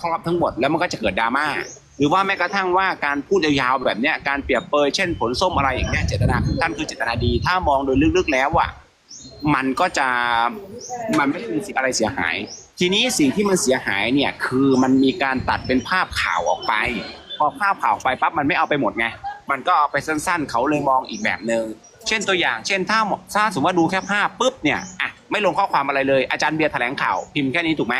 ครอบทั้งหมดแล้วมันก็จะเกิดดราม่าหรือว่าแม้กระทั่งว่าการพูดยาวๆแบบเนี้ยการเปรียบเปรยเช่นผลส้มอะไรอย่างเงี้ยเจตนาท่านคือเจตนาดี ถ้ามองโดยลึกๆแล้วอะมันก็จะมันไม่มีสิ่งอะไรเสียหาย ทีนี้สิ่งที่มันเสียหายเนี่ยคือมันมีการตัดเป็นภาพข่าวออกไป พอภาพข่าวไปปั๊บมันไม่เอาไปหมดไงมันก็เอาไปสั้นๆ เขาเลยมองอีกแบบหนึ่งเช่นตัวอย่าง เช่นถ้าถ้าสมมติว่าดูแค่ภาพปุ๊บเนี่ยอะไม่ลงข้อความอะไรเลยอาจารย์เบียร์แถลงข่าวพิมพ์แค่นี้ถูกไหม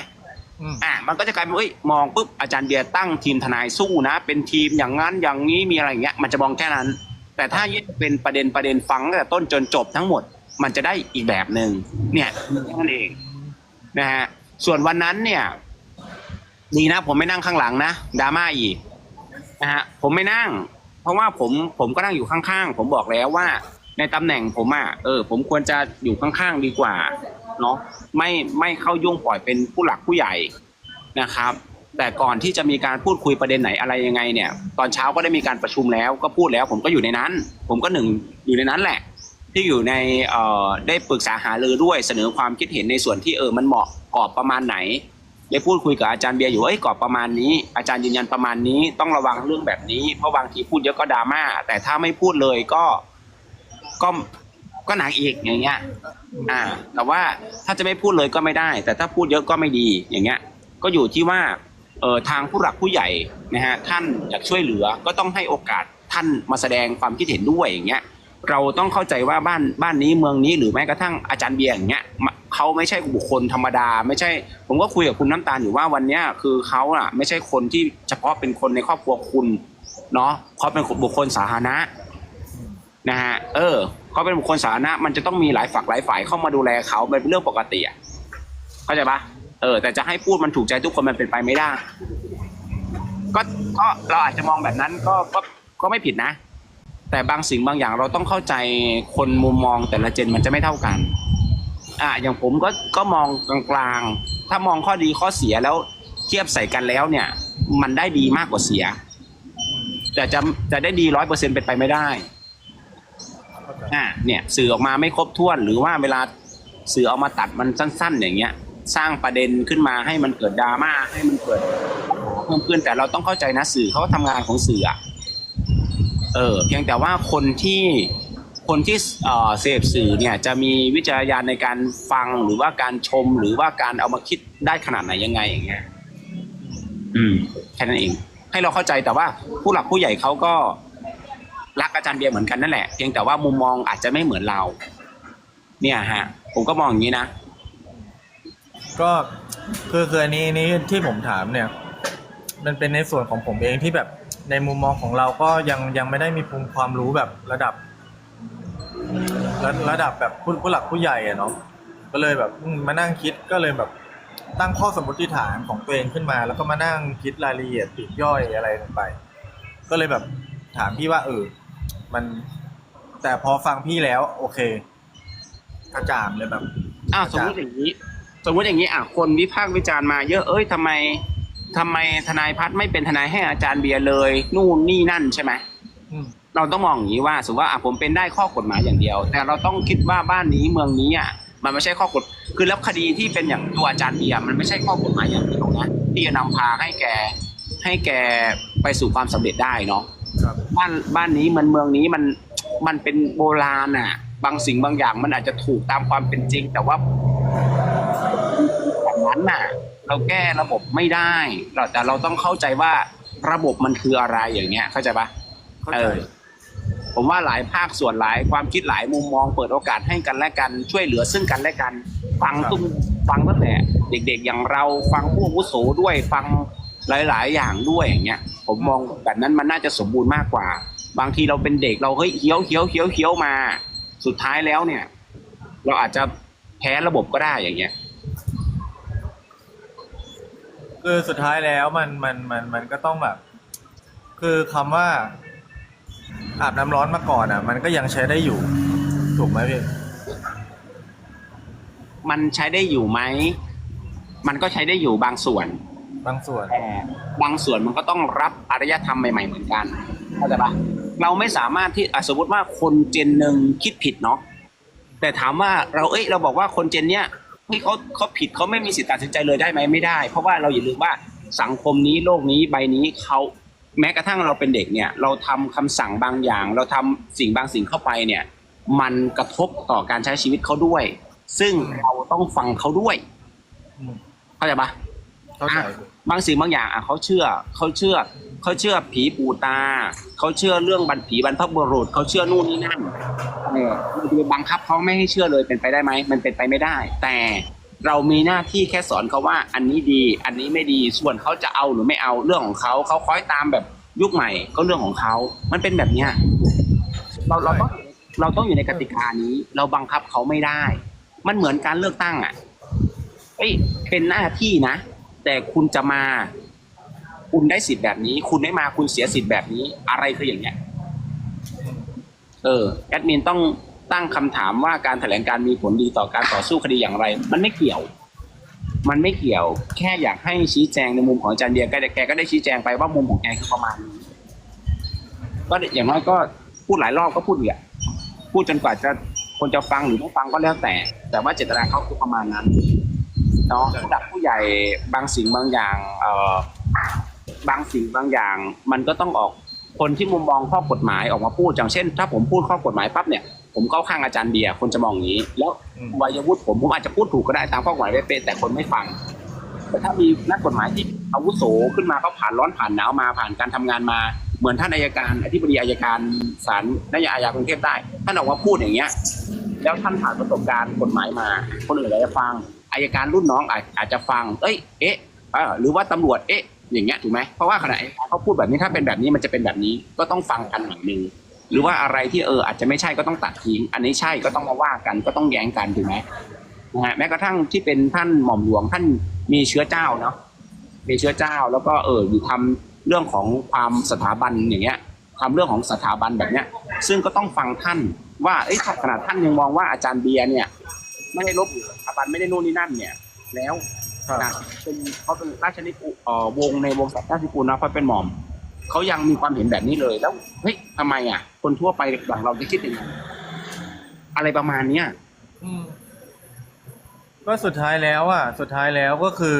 อืมอะมันก็จะกลายเป็นเอ้ยมองปุ๊บอาจารย์เบียร์ตั้งทีมทนายสู้นะ เป็นทีมอย่างนั้นอย่างนี้มีอะไรอย่างเงี้ยมันจะมองแค่นั้น แต่ถ้าแยกเป็นประเด็นประเด็นฟังตั้งแต่ต้นจนจบทั้งหมด มันจะได้อีกแบบหนึ่งเนี่ยนั่นเองนะฮะส่วนวันนั้นเนี่ยดีนะ ผมไม่นั่งข้างหลังนะดราม่าอีกนะฮะผมไม่นั่ง เพราะว่าผมผมก็นั่งอยู่ข้างๆ ผมบอกแล้วว่า ในตำแหน่งผมอะเออ ผมควรจะอยู่ข้างๆดีกว่า เนาะไม่ไม่เข้ายุ่งปล่อยเป็นผู้หลักผู้ใหญ่นะครับ แต่ก่อนที่จะมีการพูดคุยประเด็นไหนอะไรยังไงเนี่ย ตอนเช้าก็ได้มีการประชุมแล้วก็พูดแล้ว ผมก็อยู่ในนั้น ผมก็หนึ่งอยู่ในนั้นแหละ ที่อยู่ในเอ่อได้ปรึกษาหารือด้วยเสนอความคิดเห็นในส่วนที่เออมันเหมาะกรอบประมาณไหนได้พูดคุยกับอาจารย์เบียร์อยู่เอ้ยกรอบประมาณนี้ อาจารย์ยืนยันประมาณนี้ต้องระวังเรื่องแบบนี้ เพราะบางทีพูดเยอะก็ดราม่าแต่ถ้าไม่พูดเลยก็ก็ ก็หนักอีกอย่างเงี้ย อ่า แต่ว่าถ้าจะไม่พูดเลยก็ไม่ได้ แต่ถ้าพูดเยอะก็ไม่ดีอย่างเงี้ย ก็อยู่ที่ว่าเออทางผู้หลักผู้ใหญ่นะฮะท่านอยากช่วยเหลือก็ต้องให้โอกาสท่านมาแสดงความคิดเห็นด้วยอย่างเงี้ยเราต้องเข้าใจว่าบ้านบ้านนี้เมืองนี้หรือแม้กระทั่งอาจารย์เบียร์อย่างเงี้ยเขาไม่ใช่บุคคลธรรมดา ไม่ใช่ ผมก็คุยกับคุณน้ำตาลอยู่ว่าวันเนี้ยคือเขาอะไม่ใช่คนที่เฉพาะเป็นคนในครอบครัวคุณเนาะเขาเป็นบุคคลสาธารณะ นะฮะเออเขาเป็นบุคคลสาธารณะมันจะต้องมีหลายฝักหลายฝ่ายเข้ามาดูแลเขาเป็นเรื่องปกติอะเข้าใจปะเออ แต่จะให้พูดมันถูกใจทุกคนมันเป็นไปไม่ได้ ก็ก็เราอาจจะมองแบบนั้นก็ก็ก็ไม่ผิดนะ แต่บางสิ่งบางอย่างเราต้องเข้าใจคนมุมมองแต่ละเจนมันจะไม่เท่ากัน อ่าอย่างผมก็ก็มองกลางๆถ้ามองข้อดีข้อเสียแล้วเทียบใส่กันแล้วเนี่ย มันได้ดีมากกว่าเสีย แต่จะจะได้ดีร้อยเปอร์เซ็นเป็นไปไม่ได้ อ่าเนี่ยสื่อออกมาไม่ครบถ้วน หรือว่าเวลาสื่อเอามาตัดมันสั้น ๆ อย่างเงี้ย สร้างประเด็นขึ้นมาให้มันเกิดดราม่าให้มันเกิดเพิ่มขึ้นแต่เราต้องเข้าใจนะสื่อเขาก็ทำงานของสื่ออะเออเพียงแต่ว่าคนที่คนที่เอ่อเสพสื่อเนี่ยจะมีวิจารณญาณในการฟังหรือว่าการชมหรือว่าการเอามาคิดได้ขนาดไหนยังไงอย่างเงี้ย อืมแค่นั้นเอง ให้เราเข้าใจแต่ว่าผู้หลักผู้ใหญ่เขาก็ รักอาจารย์เบียร์เหมือนกันนั่นแหละเพียงแต่ว่ามุมมองอาจจะไม่เหมือนเรา เนี่ยฮะ ผมก็มองอย่างนี้นะก็คือคืออันนี้นี้ที่ผมถามเนี่ย มันเป็นในส่วนของผมเองที่แบบในมุมมองของเราก็ยังยังไม่ได้มีภูมิความรู้แบบระดับ ระระดับแบบผู้ผู้หลักผู้ใหญ่อะเนาะก็เลยแบบมมานั่งคิดก็เลยแบบตั้งข้อสมมติฐานของตัวเองขึ้นมา แล้วก็มานั่งคิดรายละเอียดปลีกย่อยอะไรลงไป ก็เลยแบบถามพี่ว่าเออ มัน แต่พอฟังพี่แล้ว โอเคกระจ่างเลยแบบ อ้าวสมมติอย่างนี้ สมมติอย่างนี้อะคนวิพากษ์วิจารณ์มาเยอะเอ้ยทำไมทำไมทนายพัฒน์ไม่เป็นทนายให้อาจารย์เบียร์เลย นู่นนี่นั่นใช่ไหมอืม เราต้องมองอย่างนี้ว่าสมมติว่าอะผมเป็นได้ข้อกฎหมายอย่างเดียว แต่เราต้องคิดว่าบ้านนี้เมืองนี้อะมันไม่ใช่ข้อกฎคือแล้วคดีที่เป็นอย่างตัวอาจารย์เบียร์มันไม่ใช่ข้อกฎหมายอย่างเดียวนะที่จะนำพาให้แกให้แกไปสู่ความสำเร็จได้เนาะครั บบ้านบ้านนี้มันเมืองนี้มันมันเป็นโบราณอะ บางสิ่งบางอย่างมันอาจจะถูกตามความเป็นจริง แต่ว่าแบบนั้นน่ะ เราแก้ระบบไม่ได้เราแต่เราต้องเข้าใจว่าระบบมันคืออะไรอย่างเงี้ย เข้าใจปะเข้าเอใจอผมว่าหลายภาคส่วนหลายความคิดหลายมุมมองเปิดโอกาสให้กันและกันช่วยเหลือซึ่งกันและกัน ฟังทุกฟังตั้งแต่เด็กๆอย่างเราฟังผู้อาวุโสด้วยฟัง หลาย ๆ อย่างด้วยอย่างเงี้ยผมมองแบบนั้นมันน่าจะสมบูรณ์มากกว่า บางทีเราเป็นเด็กเราเฮ้ยเคี้ยวเคี้ยวเคี้ยวเคี้ยวมา สุดท้ายแล้วเนี่ย เราอาจจะแพ้ระบบก็ได้อย่างเงี้ยคือสุดท้ายแล้วมันมันมันมันก็ต้องแบบ คือคำว่า อาบน้ำร้อนมาก่อนอะ มันก็ยังใช้ได้อยู่ ถูกไหมพี่มันใช้ได้อยู่ไหม มันก็ใช้ได้อยู่บางส่วน บางส่วน แต่บางส่วนมันก็ต้องรับอารยธรรมใหม่ๆเหมือนกันเข้าใจปะเราไม่สามารถที่อะสมมติว่าคนเจนหนึ่งคิดผิดเนาะแต่ถามว่าเราเอ้ยเราบอกว่าคนเจนเนี้ยเฮ้ยเขาเขาผิดเขาไม่มีสิทธิ์ตัดสินใจเลยได้ไหมไม่ได้ เพราะว่าเราอย่าลืมว่าสังคมนี้โลกนี้ใบนี้เขาแม้กระทั่งเราเป็นเด็กเนี่ย เราทำคำสั่งบางอย่าง เราทำสิ่งบางสิ่งเข้าไปเนี่ย มันกระทบต่อการใช้ชีวิตเขาด้วย ซึ่งเราต้องฟังเขาด้วยอืมเข้าใจปะเข้าใจอะ บางสิ่งบางอย่างอะเขาเชื่อเขาเชื่อเขาเชื่อผีปู่ตาเขาเชื่อเรื่องบรรผีบรรพบุรุษเขาเชื่อนู่นนี่นั่นเออเราไปบังคับเขาไม่ให้เชื่อเลยเป็นไปได้ไหมมันเป็นไปไม่ได้ แต่เรามีหน้าที่แค่สอนเขาว่า อันนี้ดี อันนี้ไม่ดีส่วนเขาจะเอาหรือไม่เอาเรื่องของเขาเขาคอยตามแบบยุคใหม่ก็เรื่องของเขา มันเป็นแบบเนี้ยเราเราต้องเราต้องอยู่ในกติกานี้ เราบังคับเขาไม่ได้ มันเหมือนการเลือกตั้งอะเอ้ยเป็นหน้าที่นะ แต่คุณจะมา คุณได้สิทธิ์แบบนี้ คุณไม่มาคุณเสียสิทธิ์แบบนี้ อะไรคืออย่างเงี้ย เออแอดมินต้องตั้งคำถามว่าการแถลงการมีผลดีต่อการต่อสู้คดีอย่างไร มันไม่เกี่ยว มันไม่เกี่ยว แค่อยากให้ชี้แจงในมุมของอาจารย์เดียแกแกก็ได้ชี้แจงไปว่ามุมของแกคือประมาณนี้ก็อย่างน้อยก็พูดหลายรอบก็พูดอีกอพูดจนกว่าจะคนจะฟังหรือไม่ฟังก็แล้วแต่ แต่ว่าเจตนาเขาคือประมาณนั้น เนาะผู้หลักผู้ใหญ่บางสิ่งบางอย่างเอ่อบางสิ่งบางอย่าง มันก็ต้องออกคนที่มุมมองข้อกฎหมายออกมาพูดอย่างเช่น ถ้าผมพูดข้อกฎหมายปั๊บเนี่ยผมเข้าข้างอาจารย์เบียร์คนจะมองอย่างนี้ แล้วอืมวัยวุฒิผมผมอาจจะพูดถูกก็ได้ตามข้อกฎหมายเป๊ะๆแต่คนไม่ฟัง แต่ถ้ามีนักกฎหมายที่อาวุโสขึ้นมาเขาผ่านร้อนผ่านหนาวมาผ่านการทำงานมาเหมือนท่านอายการอธิบดีอายการศาลนายอาญากรุงเทพได้ท่านออกมาพูดอย่างเงี้ย แล้วท่านผ่านประสบการณ์กฎหมายมา คนอื่นอาจจะฟังอายการรุ่นน้องอาจอาจจะฟัง เอ้ย เอ๊ะหรือว่าตำรวจ เอ๊ะ อย่างเงี้ยถูกไหมเพราะว่าขณะอายการเขาพูดแบบนี้ถ้าเป็นแบบนี้มันจะเป็นแบบนี้ก็ต้องฟังกันหนึ่งหนึ่งหรือว่าอะไรที่เอออาจจะไม่ใช่ก็ต้องตัดทิ้ง อันนี้ใช่ก็ต้องมาว่ากันก็ต้องแย้งกันถูกไหมนะฮะแม้กระทั่งที่เป็นท่านหม่อมหลวงท่านมีเชื้อเจ้าเนาะมีเชื้อเจ้าแล้วก็เอออยู่ทำเรื่องของความสถาบันอย่างเงี้ยทำเรื่องของสถาบันแบบเนี้ย ซึ่งก็ต้องฟังท่านว่าเอ้ยถ้าขนาดท่านยังมองว่าอาจารย์เบียร์เนี่ย ไม่ได้ลบหลู่สถาบันไม่ได้นู่นนี่นั่นเนี่ย แล้วครับนะเป็นเขาเป็นราชนิกูเอ่อวงในวงศักดิ์ราชนิกูลนะเขาเป็นหม่อมเขายังมีความเห็นแบบนี้เลยแล้วเฮ้ยทำไมอะ คนทั่วไปหลังเราจะคิดยังไงอะไรประมาณเนี้ยอืมก็สุดท้ายแล้วอะ สุดท้ายแล้วก็คือ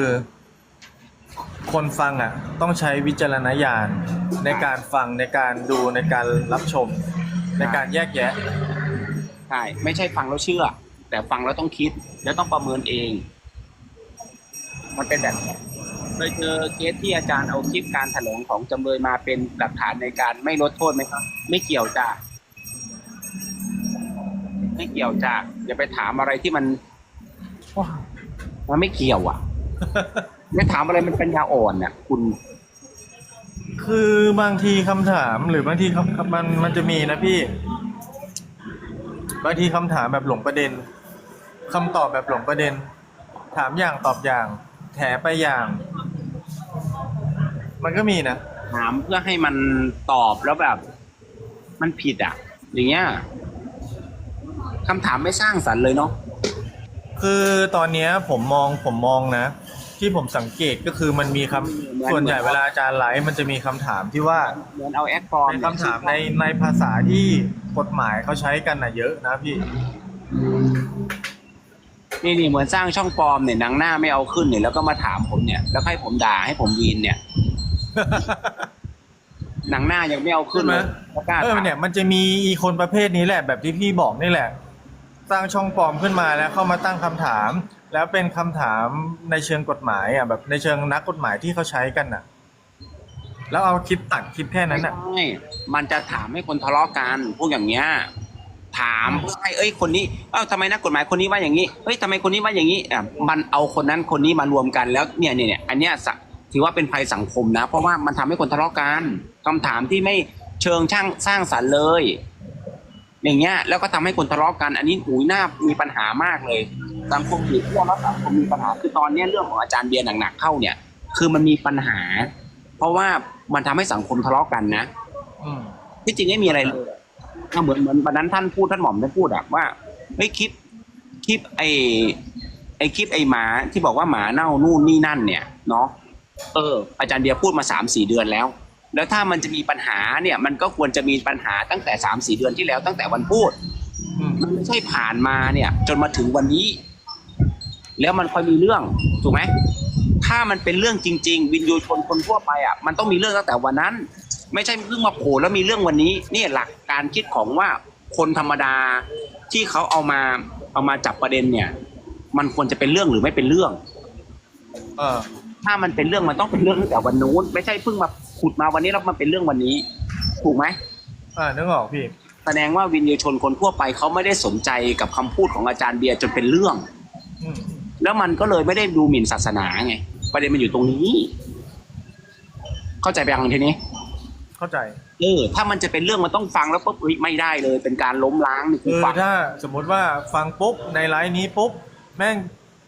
คนฟังอะ ต้องใช้วิจารณญาณในการฟังในการดูในการรับชม ในการแยกแยะ ใช่ไม่ใช่ฟังแล้วเชื่อ แต่ฟังแล้วต้องคิด แล้วต้องประเมินเอง มันเป็นแบบนี้เคยเจอเคสที่อาจารย์เอาคลิปการแถลงของจำเลยมาเป็นหลักฐานในการไม่ลดโทษไหมครับ ไม่เกี่ยวจ้ะไม่เกี่ยวจ้ะอย่าไปถามอะไรที่มันว้าวมันไม่เกี่ยวอะไม่ถามอะไรมันเป็นยาอ่อนเนี่ยคุณ คือบางทีคำถามหรือบางทีคำมันมันจะมีนะพี่ บางทีคำถามแบบหลงประเด็น คำตอบแบบหลงประเด็น ถามอย่างตอบอย่าง แถไปอย่าง มันก็มีนะ ถามเพื่อให้มันตอบแล้วแบบ มันผิดอะ อย่างเงี้ยคำถามไม่สร้างสรรค์เลยเนาะคือตอนเนี้ยผมมองผมมองนะ ที่ผมสังเกตก็คือมันมีคำส่วนใหญ่เวลาอาจารย์ไลฟ์มันจะมีคำถามที่ว่าเหมือนเอาแอดฟอร์มเป็นคำถามในในภาษาที่กฎหมายเขาใช้กันนะเยอะนะพี่ นี่นี่เหมือนสร้างช่องปลอมเนี่ยหนังหน้าไม่เอาขึ้นเนี่ยแล้วก็มาถามผมเนี่ย แล้วให้ผมด่าให้ผมวีนเนี่ยหนังหน้ายังไม่เอาขึ้นใช่ไหมเลยแล้วกล้าเออถามเนี่ยมันจะมีอีคนประเภทนี้แหละ แบบที่พี่บอกนี่แหละ สร้างช่องปลอมขึ้นมาแล้วเข้ามาตั้งคำถาม แล้วเป็นคำถามในเชิงกฎหมายอะแบบในเชิงนักกฎหมายที่เขาใช้กันอะ แล้วเอาคลิปตัดคลิปแค่นั้นอะใช่มันจะถามให้คนทะเลาะกันพวกอย่างเงี้ย ถามเพื่อให้เอ้ยคนนี้เอ้าทำไมนักกฎหมายคนนี้ว่าอย่างนี้เฮ้ยทำไมคนนี้ว่าอย่างนี้อะมันเอาคนนั้นคนนี้มารวมกันแล้วเนี่ยเนี่ยเนี่ยอันเนี้ยสะถือว่าเป็นภัยสังคมนะ เพราะว่ามันทำให้คนทะเลาะกันคำถามที่ไม่เชิงช่างสร้างสรรค์เลย อย่างเงี้ยแล้วก็ทำให้คนทะเลาะกัน อันนี้หูยหน้ามีปัญหามากเลยสังคมผิดเรื่องแล้วสังคมมีปัญหาคือตอนเนี้ยเรื่องของอาจารย์เบียร์หนักๆเข้าเนี่ย คือมันมีปัญหา เพราะว่ามันทำให้สังคมทะเลาะกันนะอืมที่จริงไม่มีอะไรเลย ก็เหมือนเหมือนวันนั้นท่านพูดท่านหม่อมได้พูดอะว่าเฮ้ยคลิปคลิปไอไอคลิปไอหมาที่บอกว่าหมาเน่านู่นนี่นั่นเนี่ยเนาะเออ อาจารย์เดียพูดมาสามสี่เดือนแล้ว แล้วถ้ามันจะมีปัญหาเนี่ย มันก็ควรจะมีปัญหาตั้งแต่สามสี่เดือนที่แล้วตั้งแต่วันพูดมมันไม่ใช่ผ่านมาเนี่ย จนมาถึงวันนี้ แล้วมันค่อยมีเรื่องถูกไหมถ้ามันเป็นเรื่องจริง ๆ วินยูชนคนทั่วไปอะมันต้องมีเรื่องตั้งแต่วันนั้น ไม่ใช่เพิ่งมาโผล่แล้วมีเรื่องวันนี้นี่หลักการคิดของว่าคนธรรมดาที่เขาเอามาเอามาจับประเด็นเนี่ย มันควรจะเป็นเรื่องหรือไม่เป็นเรื่อง เออ ถ้ามันเป็นเรื่องมันต้องเป็นเรื่องตั้งแต่วันนู้น ไม่ใช่เพิ่งมาขุดมาวันนี้แล้วมันเป็นเรื่องวันนี้ ถูกไหมอ่านึกออกพี่ แสดงว่าวินยูชนคนทั่วไปเขาไม่ได้สนใจกับคำพูดของอาจารย์เบียร์จนเป็นเรื่อง อืมแล้วมันก็เลยไม่ได้ดูหมิ่นศาสนาไง ประเด็นมันอยู่ตรงนี้ เข้าใจไปยังทีนี้ เข้าใจ เออ ถ้ามันจะเป็นเรื่องมันต้องฟังแล้วปุ๊บเฮ้ยไม่ได้เลย เป็นการล้มล้างนี่คืคืออฟังถ้าสมมุติว่าฟังปุ๊บในไลฟ์นี้ปุ๊บแม่ง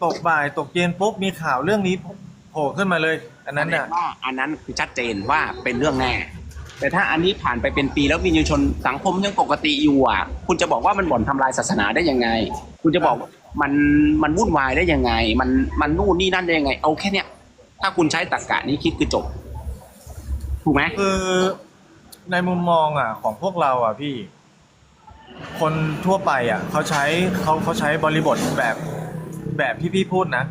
ตกบ่ายตกเย็นปุ๊บมีข่าวเรื่องนี้โผล่ขึ้นมาเลย อันนั้นแสดน่ะงว่าอันนั้นคือชัดเจนว่าเป็นเรื่องแน่แต่ถ้าอันนี้ผ่านไปเป็นปีแล้ววินยูชนสังคมยังปกติอยู่อะ คุณจะบอกว่ามันบ่อนทำลายศาสนาได้ยังไง คุณจะบอกว่ามันมันวุ่นวายได้ยังไง มันมันนู่นนี่นั่นได้ยังไง เอาแค่เนี้ยถ้าคุณใช้ตรรกะนี้คิดคือจบ ถูกไหมคือในมุมมองอะ ของพวกเราอะพี่ คนทั่วไปอะเขาใช้เขาเขาใช้บริบทแบบแบบที่พี่พูดนะ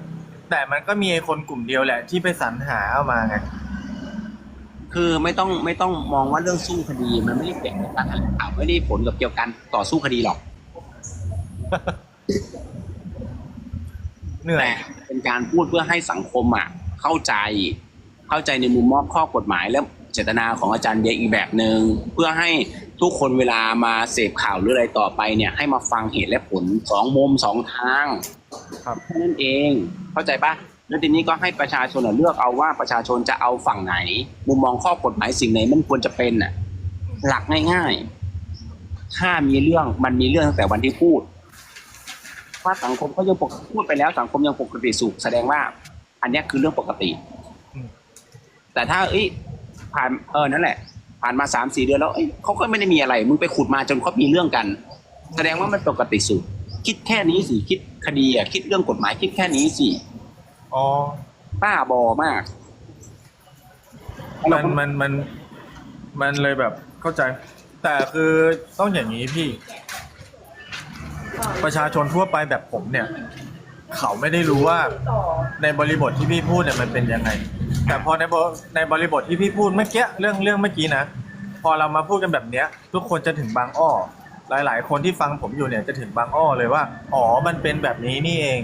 แต่มันก็มีไอ้คนกลุ่มเดียวแหละ ที่ไปสรรหาเอามาไงคือไม่ต้องไม่ต้องมองว่าเรื่องสู้คดี มันไม่ได้เกี่ยวกับการแถลงข่าวไม่ได้ผลกับเกี่ยวกับการต่อสู้คดีหรอก เหนื่อยแต่เป็นการพูดเพื่อให้สังคมอะเข้าใจเข้าใจในมุมมองข้อกฎหมายและ เจตนาของอาจารย์เดียอีกแบบหนึง่งเพื่อให้ทุกคนเวลามาเสพข่าวหรืออะไรต่อไปเนี่ย ให้มาฟังเหตุและผลสองมุมสองทางครับแค่นั้นเองเข้าใจปะแล้วทีนี้ก็ให้ประชาชนน่ะเลือกเอาว่าประชาชนจะเอาฝั่งไหน มุมมองข้อกฎหมายสิ่งไหนมันควรจะเป็นน่ะ หลักง่ายๆ ถ้ามีเรื่องมันมีเรื่องตั้งแต่วันที่พูดว่าสังคมเขายังปกพูดไปแล้วสังคมยังปกติสุขแสดงว่า อันเนี้ยคือเรื่องปกติอืมแต่ถ้าเอ้ย ผ่านเออนั่นแหละ ผ่านมาสามสี่เดือนแล้วเอ้ยเขาก็ไม่ได้มีอะไร มึงไปขุดมาจนเขามีเรื่องกัน แสดงว่ามันปกติสุขคิดแค่นี้สิคิดคดีอะคิดเรื่องกฎหมายคิดแค่นี้สิอ๋อบ้าบอมากมันมันมันมันเลยแบบเข้าใจ แต่คือต้องอย่างนี้พี่ ประชาชนทั่วไปแบบผมเนี่ย เขาไม่ได้รู้ว่าในบริบทที่พี่พูดเนี่ยมันเป็นยังไง แต่พอในบในบริบทที่พี่พูดเมื่อกี้เรื่องเรื่องเมื่อกี้นะ พอเรามาพูดกันแบบเนี้ย ทุกคนจะถึงบางอ้อ หลาย ๆ คนที่ฟังผมอยู่เนี่ยจะถึงบางอ้อเลยว่าอ๋อมันเป็นแบบนี้นี่เอง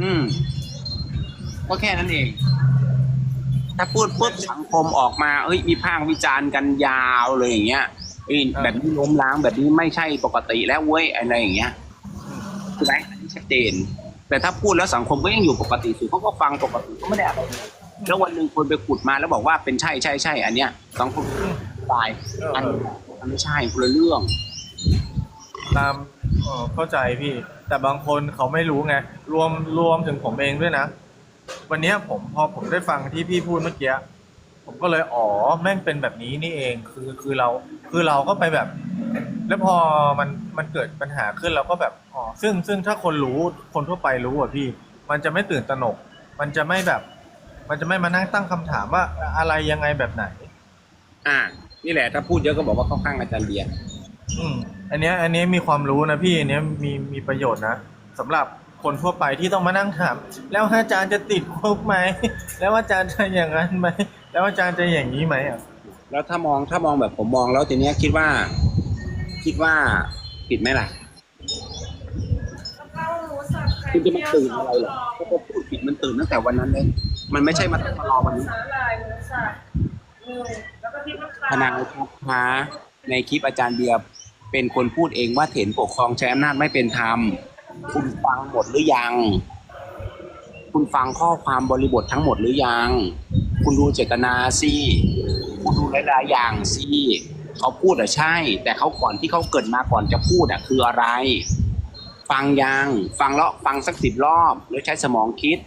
อืมก็แค่นั้นเอง ถ้าพูดปุ๊บสังคมออกมา เอ้ยมีพากษ์วิจารณ์กันยาวเลยอย่างเงี้ยเอ้ยแบบนี้ล้มล้างแบบนี้ไม่ใช่ปกติแล้วเว้ยอะไรอย่างเงี้ยใช่ไหมชัดเจน แต่ถ้าพูดแล้วสังคมก็ยังอยู่ปกติสุดเขาก็ฟังปกติก็ไม่ได้อะไร แล้ววันหนึ่งคนไปขุดมาแล้วบอกว่าเป็นใช่ใช่ใช่อันเนี้ยสังคมตายอันอันไม่ใช่คนละเรื่อง ตามเอ่อเข้าใจพี่ แต่บางคนเขาไม่รู้ไง รวมรวมถึงผมเองด้วยนะ วันเนี้ยผมพอผมได้ฟังที่พี่พูดเมื่อกี้ ผมก็เลยอ๋อแม่งเป็นแบบนี้นี่เอง คือคือเราคือเราก็ไปแบบ แล้วพอมันมันเกิดปัญหาขึ้นเราก็แบบอ๋อซึ่งซึ่งถ้าคนรู้คนทั่วไปรู้อะพี่ มันจะไม่ตื่นตระหนก มันจะไม่แบบ มันจะไม่มานั่งตั้งคำถามว่าอะไรยังไงแบบไหน อ่า นี่แหละถ้าพูดเยอะก็บอกว่าเข้าข้างอาจารย์เบียร์อืมอันเนี้ยอันนี้มีความรู้นะพี่อันเนี้ยมีมีประโยชน์นะสำหรับคนทั่วไปที่ต้องมานั่งถาม แล้วอาจารย์จะติดคุกไหมแล้วอาจารย์จะอย่างนั้นไหมแล้วอาจารย์จะอย่างนี้ไหมอะแล้วถ้ามองถ้ามองแบบผมมองแล้วทีเนี้ยคิดว่า คิดว่าผิดไหมล่ะ คุณจะมาตื่นอะไรหรอเพราะเขาพูดผิดมันตื่นตั้งแต่วันนั้นเลย มันไม่ใช่มาต้งรอวันนี้สาหร่ายหมูสังแล้วก็พนาครับฮะในคลิปอาจารย์เบียร์เป็นคนพูดเองว่าเถนปกครองใช้อำนาจไม่เป็นธรรม คุณฟังหมดหรือยัง คุณฟังข้อความบริบททั้งหมดหรือยัง คุณดูเจตนาสิคุณดูหลายๆอย่างสิเขาพูดอะใช่ แต่เขาก่อนที่เขาเกิดมาก่อนจะพูดอะคืออะไร ฟังยังฟังแล้วฟังสักสิบรอบ แล้วใช้สมองคิด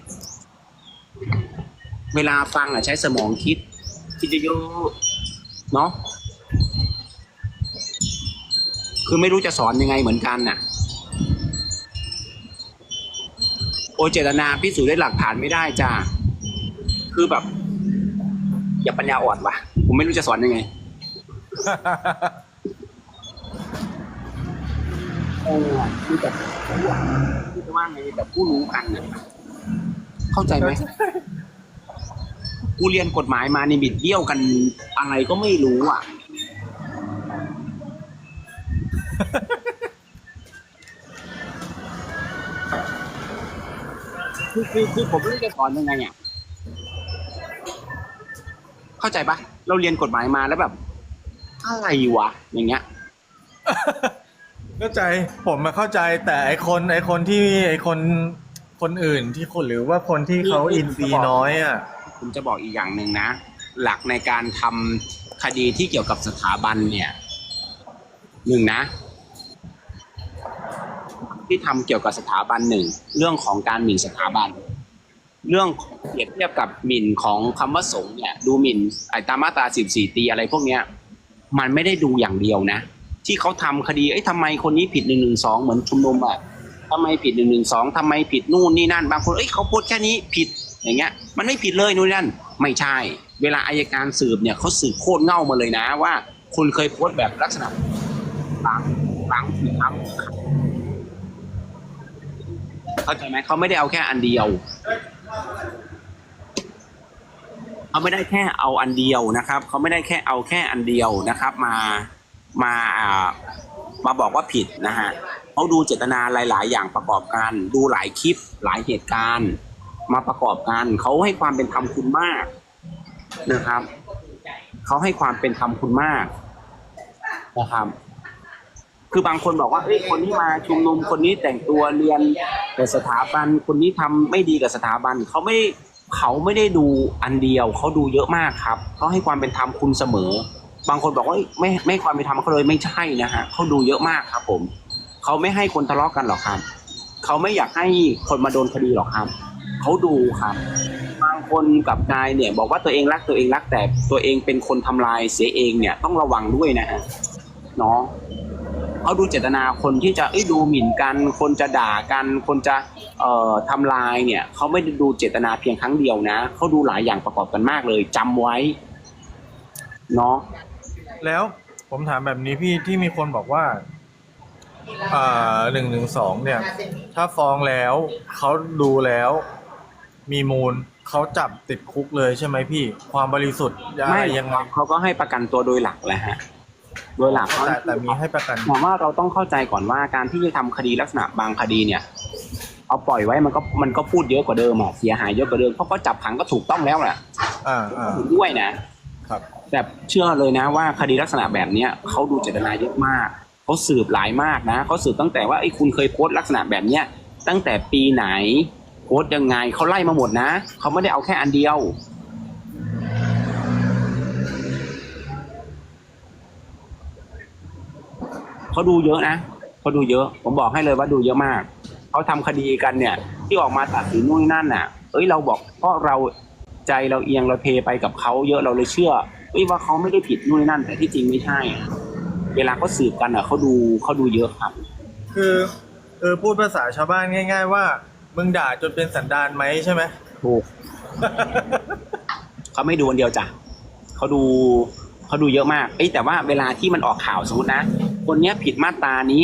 เวลาฟังอะใช้สมองคิดคิดเยอะเนาะคือไม่รู้จะสอนยังไงเหมือนกันน่ะ โอเจตนาพิสูจน์ได้หลักฐานไม่ได้จ้าคือแบบ อย่าปัญญาอ่อนวะผมไม่รู้จะสอนยังไง โอ้คือแบบคือจะว่าไงแบบผู้รู้กันน่ะเข้าใจไหมกูเรียนกฎหมายมาในบิดเบี้ยวกันอะไรก็ไม่รู้อะ คือคือคือผมไม่รู้จะสอนยังไงอะเข้าใจปะเราเรียนกฎหมายมาแล้วแบบ อะไรวะอย่างเงี้ย เข้าใจผมมาเข้าใจแต่ไอคนไอคนที่ไอคนคนอื่นที่คนหรือว่าคนที่เขาอินซีย์น้อยอะผมจะบอกอีกอย่างหนึ่งนะ หลักในการทำคดีที่เกี่ยวกับสถาบันเนี่ยหนึ่งนะ ที่ทำเกี่ยวกับสถาบันหนึ่งเรื่องของการหมิ่นสถาบัน เรื่องเปรียบเทียบกับหมิ่นของคำว่าสงฆ์เนี่ย ดูหมิ่นไอ้ตามมาตราสิบสี่ตีอะไรพวกเนี้ย มันไม่ได้ดูอย่างเดียวนะ ที่เขาทำคดีเอ้ยทำไมคนนี้ผิดหนึ่งหนึ่งสองเหมือนชุมนุมอะทำไมผิดหนึ่งหนึ่งสองทำไมผิดนู่นนี่นั่น บางคนเอ้ยเขาพูดแค่นี้ผิดอย่างเงี้ย มันไม่ผิดเลยนู่นนนั่นไม่ใช่ เวลาอายการสืบเนี่ยเขาสืบโคตรเง่ามาเลยนะว่าคุณเคยโพสต์แบบลักษณะบางบางผิดครับเข้าใจไหมเขาไม่ได้เอาแค่อันเดียวเขาไม่ได้แค่เอาอันเดียวนะครับเขาไม่ได้แค่เอาแค่อันเดียวนะครับ มา มามาบอกว่าผิดนะฮะเขาดูเจตนาหลาย ๆ อย่างประกอบกัน ดูหลายคลิปหลายเหตุการณ์ มาประกอบกันเขาให้ความเป็นธรรมคุณมากนะครับเขาให้ความเป็นธรรมคุณมากนะครับคือบางคนบอกว่าเอ้ยคนนี้มาชุมนุมคนนี้แต่งตัวเรียนแต่สถาบันคนนี้ทำไม่ดีกับสถาบันเขาไม่เขาไม่ได้ดูอันเดียวเขาดูเยอะมากครับเขาให้ความเป็นธรรมคุณเสมอ บางคนบอกว่าไม่ไม่ความเป็นธรรมเขาเลยไม่ใช่นะฮะเขาดูเยอะมากครับผมเขาไม่ให้คนทะเลาะกันหรอกครับเขาไม่อยากให้คนมาโดนคดีหรอกครับเขาดูครับ บางคนกับนายเนี่ย บอกว่าตัวเองรักตัวเองรักแต่ตัวเองเป็นคนทำลายเสียเองเนี่ยต้องระวังด้วยนะฮะเนาะเขาดูเจตนาคนที่จะดูหมิ่นกัน คนจะด่ากัน คนจะเอ่อทำลายเนี่ยเขาไม่ด้ดูเจตนาเพียงครั้งเดียวนะเขาดูหลายอย่างประกอบกันมากเลยจำไว้เนาะ แล้วผมถามแบบนี้พี่ที่มีคนบอกว่าอ่าหนึ่งหนึ่งสองเนี่ย ถ้าฟ้องแล้วเขาดูแล้ว มีมูลเขาจับติดคุกเลยใช่ไหมพี่ ความบริสุทธิ์อะไรไม่ยังไงเขาก็ให้ประกันตัวโดยหลักแหละฮะโดยหลักเขาแต่แต่มีให้ประกันผมว่าเราต้องเข้าใจก่อนว่าการที่จะทำคดีลักษณะบางคดีเนี่ย เอาปล่อยไว้มันก็มันก็พูดเยอะกว่าเดิมอะเสียหายเยอะกว่าเดิมเพราะเขาจับขังก็ถูกต้องแล้วแหละอ่าอ่าด้วยนะครับ แต่เชื่อเลยนะว่าคดีลักษณะแบบเนี้ยเขาดูเจตนาเยอะมากเขาสืบหลายมากนะเขาสืบตั้งแต่ว่าไอ้คุณเคยโพสต์ลักษณะแบบเนี้ยตั้งแต่ปีไหนโพสต์ยังไงเขาไล่มาหมดนะเขาไม่ได้เอาแค่อันเดียวเขาดูเยอะนะเขาดูเยอะ ผมบอกให้เลยว่าดูเยอะมากเขาทำคดีกันเนี่ย ที่ออกมาตัดสินนู่นนนั่นน่ะ เอ้ยเราบอกเพราะเราใจเราเอียงเราเทไปกับเขาเยอะเราเลยเชื่อ เอ้ยว่าเขาไม่ได้ผิดนู่นนนั่น แต่ที่จริงไม่ใช่ เวลาเขาสืบกันอะเขาดูเขาดูเยอะครับ คือเออพูดภาษาชาวบ้านง่าย ๆ ว่ามึงด่าจนเป็นสันดานไหมใช่ไหมถูกเขาไม่ดูอันเดียวจ้ะเขาดูเขาดูเยอะมากเอ้ยแต่ว่าเวลาที่มันออกข่าวสมมตินะคนเนี้ยผิดมาตรานี้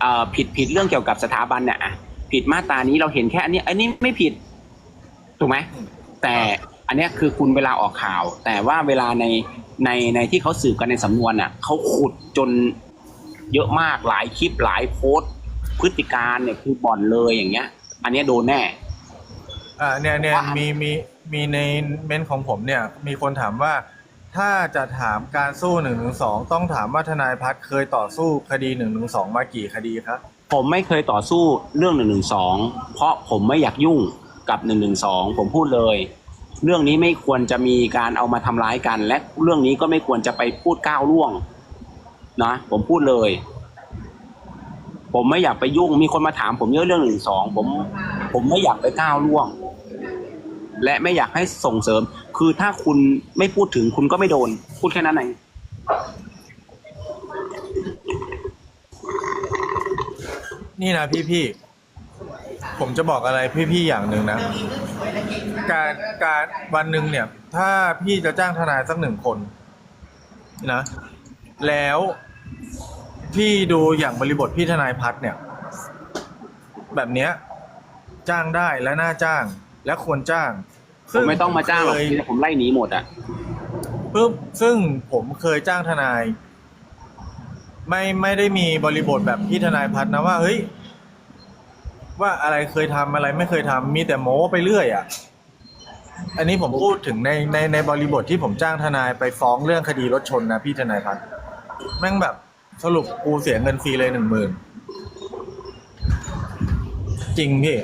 เอ่อผิดผิดเรื่องเกี่ยวกับสถาบันเนี่ยอะผิดมาตรานี้เราเห็นแค่อันนี้ อันนี้ไม่ผิด ถูกไหมแต่ อันเนี้ยคือคุณเวลาออกข่าว แต่ว่าเวลาในในในที่เขาสืบกันในสำนวนอะเขาขุดจนเยอะมากหลายคลิปหลายโพสต์ พฤติการเนี่ยคือบ่อนเลยอย่างเงี้ย อันเนี้ยโดนแน่อ่าเนี่ยเนี่ยว่ามีมีมีในเมนต์ของผมเนี่ย มีคนถามว่าถ้าจะถามการสู้หนึ่งหนึ่งสองต้องถามว่าทนายพัฒน์เคยต่อสู้คดีหนึ่งหนึ่งสองมากี่คดีครับผมไม่เคยต่อสู้เรื่องหนึ่งหนึ่งสองเพราะผมไม่อยากยุ่งกับหนึ่งหนึ่งสองผมพูดเลย เรื่องนี้ไม่ควรจะมีการเอามาทำร้ายกัน และเรื่องนี้ก็ไม่ควรจะไปพูดก้าวล่วงนะผมพูดเลย ผมไม่อยากไปยุ่งมีคนมาถาม ผมเยอะเรื่องหนึ่งสองผม ผมไม่อยากไปก้าวล่วง และไม่อยากให้ส่งเสริม คือถ้าคุณไม่พูดถึงคุณก็ไม่โดน พูดแค่นั้นเองนี่นะพี่พี่ผมจะบอกอะไรพี่พี่อย่างหนึ่งนะ การการวันหนึ่งเนี่ย ถ้าพี่จะจ้างทนายสักหนึ่งคนนะ แล้วพี่ดูอย่างบริบทพี่ทนายพัฒน์เนี่ย แบบเนี้ยจ้างได้และน่าจ้างและควรจ้างคผมไม่ต้องมาจ้างหรอกเคยที่ผมไล่หนีหมดอะปึ๊บซึ่งผมเคยจ้างทนาย ไม่ไม่ได้มีบริบทแบบพี่ทนายพัฒน์นะว่าเฮ้ย ว่าอะไรเคยทำอะไรไม่เคยทำมีแต่โม้ไปเรื่อยอะ อันนี้ผมพูดถึงในในในบริบทที่ผมจ้างทนายไปฟ้องเรื่องคดีรถชนนะพี่ทนายพัฒน์แม่งแบบสรุปกูเสียเงินฟรีเลยหนึ่งหมื่นจริงพี่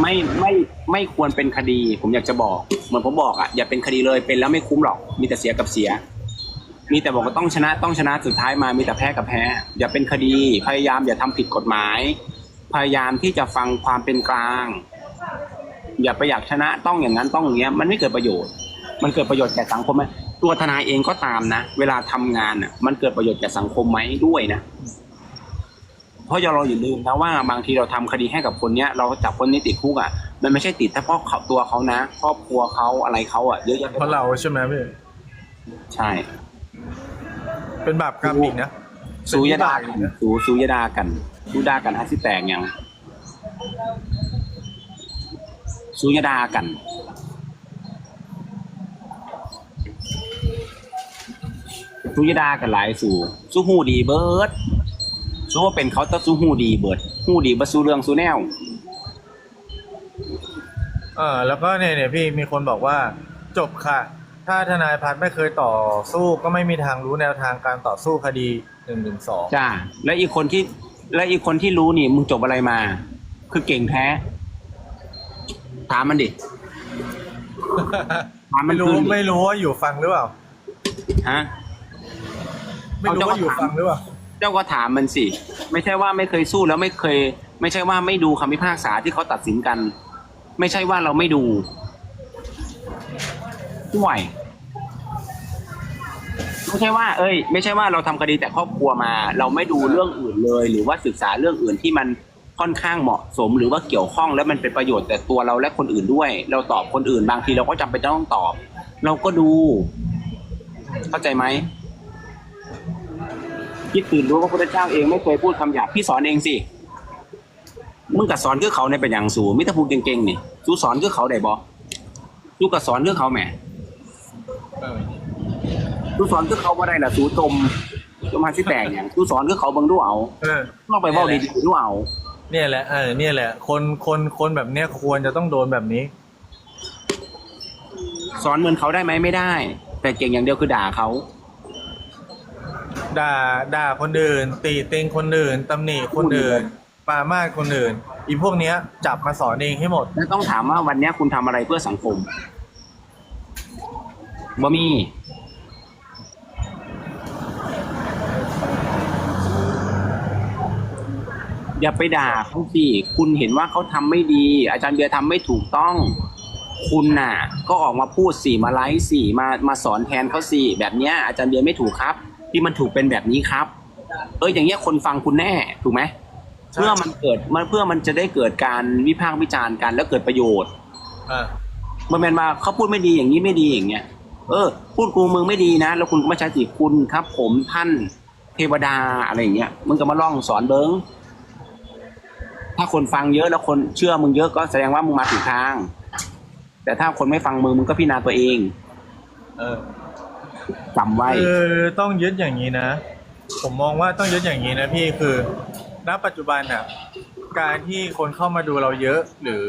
ไม่ไม่ไม่ควรเป็นคดี ผมอยากจะบอก เหมือนผมบอกอะอย่าเป็นคดีเลยเป็นแล้วไม่คุ้มหรอก มีแต่เสียกับเสีย มีแต่บอกว่าต้องชนะต้องชนะสุดท้ายมามีแต่แพ้กับแพ้ อย่าเป็นคดีพยายามอย่าทำผิดกฎหมาย พยายามที่จะฟังความเป็นกลาง อย่าไปอยากชนะต้องอย่างนั้นต้องอย่างเงี้ยมันไม่เกิดประโยชน์ มันเกิดประโยชน์แก่สังคมไหมตัวทนายเองก็ตามนะ เวลาทำงานอะ มันเกิดประโยชน์แก่สังคมไหมด้วยนะเพราะอย่าเราอย่าลืมนะว่าบางทีเราทำคดีให้กับคนเนี้ย เราจับคนนี้ติดคุกอะมันไม่ใช่ติดเฉพาะเขาตัวเขานะครอบครัวเขาอะไรเขาอะเยอะแยะไปเพราะเราใช่ไหมพี่ใช่ เป็นบาปกรรมอีกนะสูยดากันสูสูยดากัน สูดากันฮัสิแตกยังสูยดากันสูยดากันหลายสู่สู้หูดีเบิร์ดสู้ว่าเป็นเขาแต้องสู้หูดีเบิร์ดหูดีบัสู้เรื่องสู้แนวเออแล้วก็เนี่ยเนี่ยพี่มีคนบอกว่า จบค่ะ ถ้าทนายพัฒน์ไม่เคยต่อสู้ก็ไม่มีทางรู้แนวทางการต่อสู้คดีหนึ่งหนึ่งสองจ้าและอีกคนที่ และอีกคนที่รู้นี่มึงจบอะไรมา คือเก่งแท้ ถามมันดิ ถามมัไม่นรู้คืนดิไม่รู้ว่าอยู่ฟังหรือเปล่า ฮะ ไม่รู้ว่าอยู่ฟังหรือเปล่า เจ้าก็ถามมันสิ ไม่ใช่ว่าไม่เคยสู้แล้วไม่เคย ไม่ใช่ว่าไม่ดูคำพิพากษาที่เขาตัดสินกัน ไม่ใช่ว่าเราไม่ดูห่วย ไม่ใช่ว่าเอ้ย ไม่ใช่ว่าเราทำคดีแต่ครอบครัวมา เราไม่ดูเรื่องอื่นเลย หรือว่าศึกษาเรื่องอื่นที่มันค่อนข้างเหมาะสม หรือว่าเกี่ยวข้องแล้วมันเป็นประโยชน์แต่ตัวเราและคนอื่นด้วย เราตอบคนอื่นบางทีเราก็จำเป็นต้องตอบ เราก็ดู เข้าใจไหมพี่ตื่นรู้ว่าพระพุทธเจ้าเองไม่เคยพูดคำหยาบพี่สอนเองสิมึงกับสอนคือเขาในเป็นอย่างสูมิตรภูมิเก่งๆนี่สูสอนคือเขาได้บอสูกับสอนคือเขาแหม เออสูสอนคือเขาบ่ได้ล่ะสูจมจมหาสิแตกอย่างสูสอนคือเขาเบิ่งดูเอาเออ ต้องไปเว้าดีๆดูเอาเนี่ยแหละเออเนี่ยแหละ คนคนคนแบบเนี้ยควรจะต้องโดนแบบนี้ สอนเหมือนเขาได้ไหมไม่ได้ แต่เก่งอย่างเดียวคือด่าเขา ด่าด่าคนอื่น ตีเต็งคนอื่นตำหนิคนอื่นปรามาสคนอื่น อีพวกเนี้ย จับมาสอนเองให้หมด แล้วต้องถามว่าวันเนี้ยคุณทำอะไรเพื่อสังคมบ่มี อย่าไปด่าเขาสิคุณเห็นว่าเขาทำไม่ดี อาจารย์เบียร์ทำไม่ถูกต้อง คุณน่ะ ก็ออกมาพูดสิมาไลฟ์สิมามาสอนแทนเขาสิแบบเนี้ยอาจารย์เบียร์ไม่ถูกครับ ที่มันถูกเป็นแบบนี้ครับ เอออย่างเงี้ยคนฟังคุณแน่ถูกไหมใช่เพื่อมันเกิดมันเพื่อมันจะได้เกิดการวิพากษ์วิจารณ์กันแล้วเกิดประโยชน์อ่ามันเป็นมาเขาพูดไม่ดีอย่างนี้ไม่ดีอย่างเงี้ยเออ พูดกูมึงไม่ดีนะ แล้วคุณก็มาใช้สิคุณครับ ผมท่านเทวดาอะไรอย่างเงี้ยมึงก็มาล่องสอนเบิง ถ้าคนฟังเยอะแล้วคนเชื่อมึงเยอะก็แสดงว่ามึงมาถูกทาง แต่ถ้าคนไม่ฟังมึงมึงก็พิจารณาตัวเองเออจำไว้คือต้องยึดอย่างนี้นะ ผมมองว่าต้องยึดอย่างนี้นะพี่คือ ณปัจจุบันอะ การที่คนเข้ามาดูเราเยอะหรือ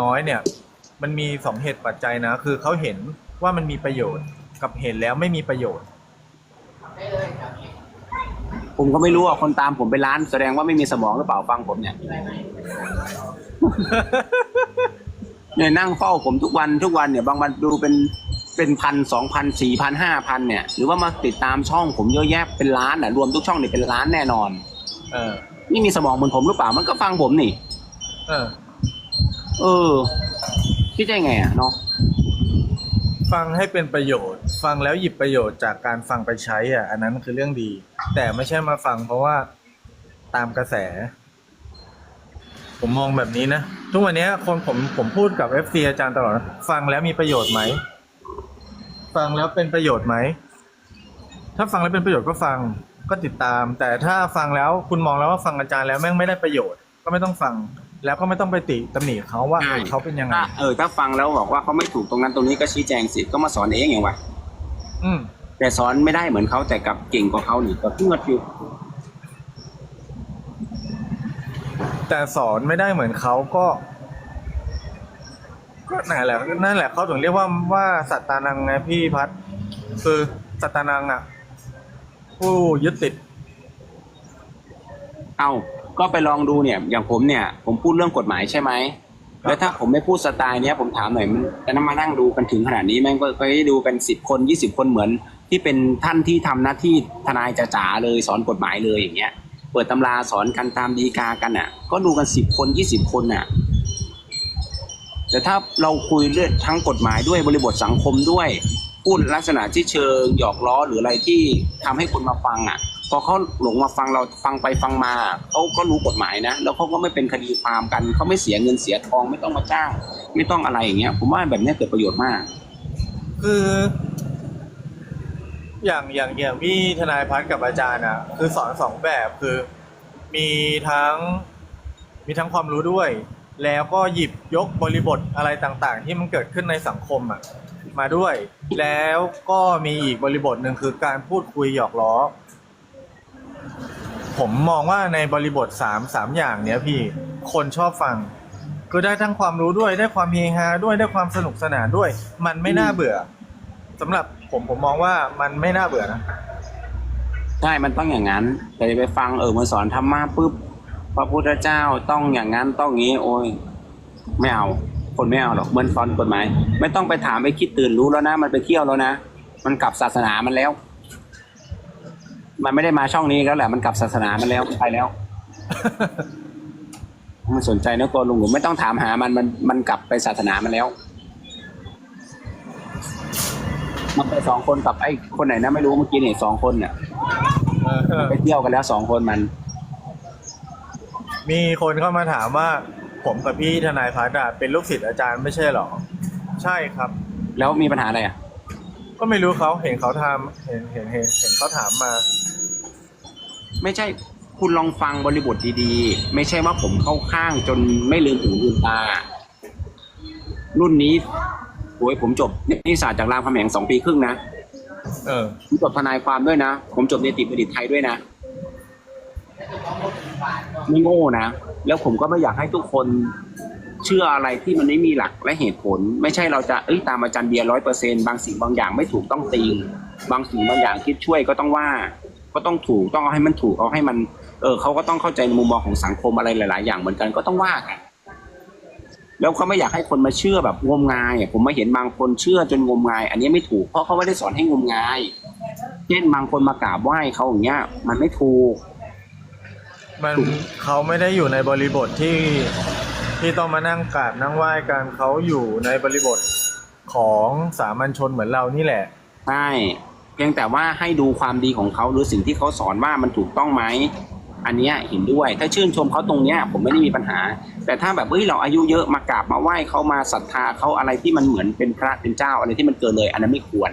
น้อยเนี่ย มันมีสองเหตุปัจจัยนะ คือเขาเห็นว่ามันมีประโยชน์กับเห็นแล้วไม่มีประโยชน์ ผมก็ไม่รู้ว่าคนตามผมไปร้าน แสดงว่าไม่มีสมองหรือเปล่าฟังผมเนี่ยเนี่ยนั่งเฝ้าผมทุกวันทุกวันเนี่ย บางวันดูเป็นเป็นพันสองพันสี่พันห้าพันเนี่ย หรือว่ามาติดตามช่องผมเยอะแยะเป็นล้านอะรวมทุกช่องเนี่ยเป็นล้านแน่นอน เออนี่มีสมองเหมือนผมหรือเปล่ามันก็ฟังผมนี่ เออ เออคิดได้ไงอะเนาะ ฟังให้เป็นประโยชน์ ฟังแล้วหยิบประโยชน์จากการฟังไปใช้อะ อันนั้นคือเรื่องดี แต่ไม่ใช่มาฟังเพราะว่าตามกระแส ผมมองแบบนี้นะทุกวันนี้คนผมผมพูดกับเอฟซีอาจารย์ตลอดนะฟังแล้วมีประโยชน์ไหมฟังแล้วเป็นประโยชน์ไหมถ้าฟังแล้วเป็นประโยชน์ก็ฟังก็ติดตาม แต่ถ้าฟังแล้วคุณมองแล้วว่าฟังอาจารย์แล้วแม่งไม่ได้ประโยชน์ ก็ไม่ต้องฟัง แล้วก็ไม่ต้องไปติตำหนิเขาว่าใช่เออเขาเป็นยังไง ถ้าเออถ้าฟังแล้วบอกว่าเขาไม่ถูกตรงนั้นตรงนี้ก็ชี้แจงสิก็มาสอนเองอย่างวะอืมแต่สอนไม่ได้เหมือนเขาแต่กลับเก่งกว่าเขาหนิก็เพื่อนอยู่แต่สอนไม่ได้เหมือนเขาก็ ก็นั่นแหละนั่นแหละเขาถึงเรียกว่าว่าสัตตานังไงพี่พัดคือสัตตานังอะ ผู้ยึดติด เอา ก็ไปลองดูเนี่ย อย่างผมเนี่ย ผมพูดเรื่องกฎหมายใช่ไหมแล้วถ้าผมไม่พูดสไตล์เนี้ยผมถามหน่อยมันจะนั่งมานั่งดูกันถึงขนาดนี้แม่งก็ก็ได้ดูกันสิบคนยี่สิบคนเหมือน ที่เป็นท่านที่ทำหน้าที่ทนายจ๋าๆเลยสอนกฎหมายเลยอย่างเงี้ย เปิดตำราสอนกันตามดีกากันอะ ก็ดูกันสิบคนยี่สิบคนอะ แต่ถ้าเราคุยเรื่องทั้งกฎหมายด้วยบริบทสังคมด้วย พูดลักษณะที่เชิงหยอกล้อหรืออะไรที่ทำให้คนมาฟังอะ พอเขาหลงมาฟังเราฟังไปฟังมาเขาก็รู้กฎหมายนะ แล้วเขาก็ไม่เป็นคดีความกันเขาไม่เสียเงินเสียทองไม่ต้องมาจ้าง ไม่ต้องอะไรอย่างเงี้ย ผมว่าแบบนี้เกิดประโยชน์มาก คือ อย่างอย่างอย่างพี่ทนายพัฒน์กับอาจารย์อะ คือสอนสองแบบคือ มีทั้ง มีทั้งความรู้ด้วย แล้วก็หยิบยกบริบทอะไรต่างๆ ที่มันเกิดขึ้นในสังคมอะมาด้วย แล้วก็มีอีกบริบทหนึ่งคือการพูดคุยหยอกล้อ ผมมองว่าในบริบทสามสามอย่างเนี้ยพี่คนชอบฟังคือได้ทั้งความรู้ด้วยได้ความเฮฮาด้วยได้ความสนุกสนานด้วย มันไม่น่าเบื่อสำหรับผมผมมองว่ามันไม่น่าเบื่อนะใช่มันต้องอย่างนั้นแต่ไปฟังเออมาสอนธรรมะปุ๊บพระพุทธเจ้าต้องอย่างนั้นต้องงี้ โอ้ยไม่เอาคนไม่เอาหรอกเหมือนสอนกฎหมาย ไม่ต้องไปถามไปคิดตื่นรู้แล้วนะ มันไปเที่ยวแล้วนะ มันกลับศาสนามันแล้ว มันไม่ได้มาช่องนี้แล้วแหละมันกลับศาสนามันแล้วไปแล้ว มันสนใจเนื้อตัวลุงหนูไม่ต้องถามหามันมันมันกลับไปศาสนามันแล้ว มันไปสองคนกับไอ้คนไหนนะไม่รู้เมื่อกี้เนี่ยสองคนเนี่ยเออไปเที่ยวกันแล้วสองคนมัน มีคนเข้ามาถามว่า ผมกับพี่ทนายพัฒน์อะเป็นลูกศิษย์อาจารย์ไม่ใช่หรอ ใช่ครับ แล้วมีปัญหาอะไรอะ ก็ไม่รู้เขาเห็นเขาทำเห็นเห็นเห็นเห็นเขาถามมา ไม่ใช่คุณลองฟังบริบทดีๆ ไม่ใช่ว่าผมเข้าข้างจนไม่ลืมหูลืมตา รุ่นนี้โอ้ยผมจบนิติศาสตร์จากรามคำแหงสองปีครึ่งนะเออ ผมจบทนายความด้วยนะ ผมจบเนติบัณฑิตไทยด้วยนะไม่โง่นะ แล้วผมก็ไม่อยากให้ทุกคน เชื่ออะไรที่มันไม่มีหลักและเหตุผล ไม่ใช่เราจะเอ้ยตามอาจารย์เบียร์ร้อยเปอร์เซ็นบางสิ่งบางอย่างไม่ถูกต้องตีบางสิ่งบางอย่างคิดช่วยก็ต้องว่า ก็ต้องถูกต้องเอาให้มันถูกเอาให้มัน เออเขาก็ต้องเข้าใจมุมมองของสังคมอะไรหลาย ๆ อย่างเหมือนกันก็ต้องว่ากันแล้วเขาไม่อยากให้คนมาเชื่อแบบงมงายผมมาเห็นบางคนเชื่อจนงมงาย อันนี้ไม่ถูกเพราะเขาไม่ได้สอนให้งมงายเช่นบางคนมากราบไหว้เขาอย่างเงี้ย มันไม่ถูก มันเขาไม่ได้อยู่ในบริบทที่ ที่ต้องมานั่งกราบนั่งไหว้กันเขาอยู่ในบริบทของสามัญชนเหมือนเรานี่แหละ ใช่เพียงแต่ว่าให้ดูความดีของเขาหรือสิ่งที่เขาสอนว่ามันถูกต้องไหมอันเนี้ยเห็นด้วย ถ้าชื่นชมเขาตรงเนี้ยผมไม่ได้มีปัญหา แต่ถ้าแบบเฮ้ยเราอายุเยอะมากราบมาไหว้เขามาศรัทธาเขาอะไรที่มันเหมือนเป็นพระเป็นเจ้าอะไรที่มันเกินเลย อันนั้นไม่ควร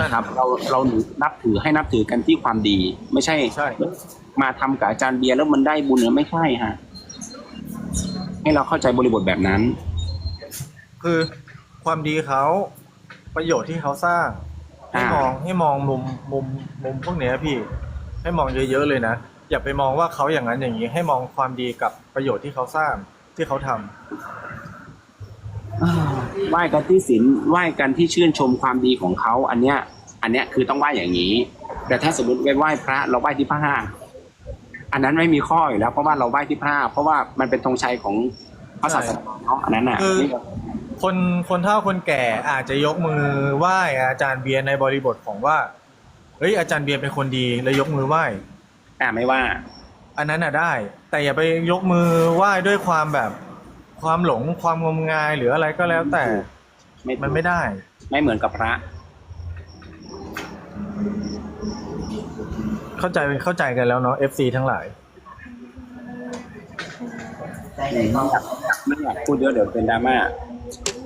นะครับ เราเรานับถือให้นับถือกันที่ความดี ไม่ใช่ใช่มาทำกับอาจารย์เบียร์แล้วมันได้บุญหรือไม่ใช่ฮะ ให้เราเข้าใจบริบทแบบนั้น คือความดีเขาประโยชน์ที่เขาสร้าง ให้อ่ามมองให้มองมุมมุมมุมพวกเนี้ยพี่ ให้มองเยอะๆเลยนะ อย่าไปมองว่าเขาอย่างนั้นอย่างนี้ ให้มองความดีกับประโยชน์ที่เขาสร้างที่เขาทำไหว้กันที่ศีลไหว้กันที่ชื่นชมความดีของเขาอันเนี้ย อันเนี้ยคือต้องไหว้อย่างนี้ แต่ถ้าสมมติไปไหว้พระเราไหว้ที่พระห้า อันนั้นไม่มีข้ออยู่แล้ว เพราะว่าเราไหว้ที่พระเพราะว่ามันเป็นธงชัยของพระศาสนาเนาะอันนั้นอะคือนี่คนคนเฒ่าคนแก่อาจจะยกมือไหว้อาจารย์เบียร์ในบริบทของว่าเฮ้ยอาจารย์เบียร์เป็นคนดีเลยยกมือไหว้อ่าไม่ว่า อันนั้นน่ะได้ แต่อย่าไปยกมือไหว้ด้วยความแบบความหลงความงมงายหรืออะไรก็แล้วแต่ไม่มันไม่ได้ ไม่เหมือนกับพระ เข้าใจเข้าใจกันแล้วเนาะ FC ทั้งหลายไม่อยากไม่อยากพูดเยอะเดี๋ยวเป็นดราม่า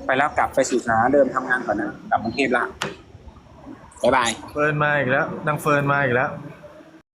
ไปแล้วกลับไปสู่สถานะเดิมทำงานก่อนนะ กลับกรุงเทพละบ๊ายบาย เฟิร์นมาอีกแล้วนางเฟิร์นมาอีกแล้ว